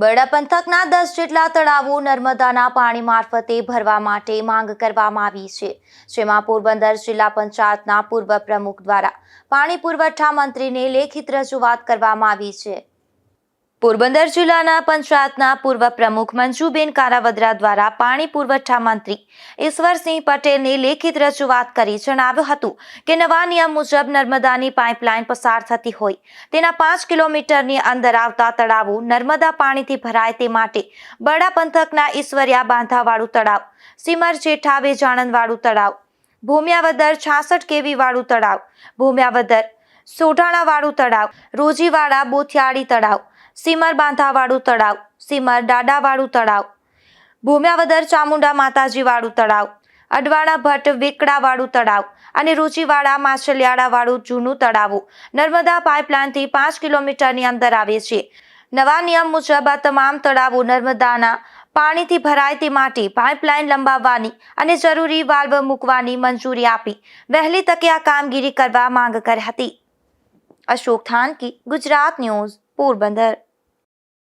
બરડા પંથકના દસ જેટલા તળાવો નર્મદાના પાણી મારફતે ભરવા માટે માંગ કરવામાં આવી છે, જેમાં પોરબંદર જિલ્લા પંચાયતના પૂર્વ પ્રમુખ દ્વારા પાણી પુરવઠા મંત્રીને લેખિત રજૂઆત કરવામાં આવી છે. પોરબંદર જિલ્લાના પંચાયતના પૂર્વ પ્રમુખ મંજુબેન કારાવદરા દ્વારા પાણી પુરવઠા મંત્રી ઈશ્વરસિંહ પટેલને લેખિત રજૂઆત કરી જણાવ્યું હતું કે નવા નિયમ મુજબ નર્મદાની પાઇપલાઇન પસાર થતી હોય, તેના પાંચ કિલોમીટરની અંદર આવતા તળાવો નર્મદા પાણીથી ભરાય તે માટે બરડા પંથકના ઈશ્વરિયા બાંધાવાળું તળાવ, સિમર જેઠા વેજાણંદવાળું તળાવ, ભૂમિયાવદર છાસઠ કેવી વાળું તળાવ, ભૂમિયાવદર સોઢાણાવાળું તળાવ, રોજીવાડા બોથિયાળી તળાવ સીમર બાંધાવાળું તળાવ, સીમર દાડાવાળું તળાવ, ભૂમ્યાવદર ચામુંડા માતાજીવાળું તળાવ, અડવાણા ભટ્ટ વેકડાવાળું તળાવ અને રૂચિવાળા માછલિયાળાવાળું જૂનું તળાવો નર્મદા પાઇપલાઇનથી પાંચ કિલોમીટરની અંદર આવે છે. નવા નિયમ મુજબ આ તમામ તળાવો નર્મદાના પાણીથી ભરાય તે માટે, પાઇપલાઇન લંબાવવાની અને જરૂરી વાલ્વ મૂકવાની મંજૂરી આપી. વહેલી તકે આ કામગીરી કરવા માંગ કરી હતી. અશોક થાનકી, ગુજરાત ન્યૂઝ, પોરબંદર.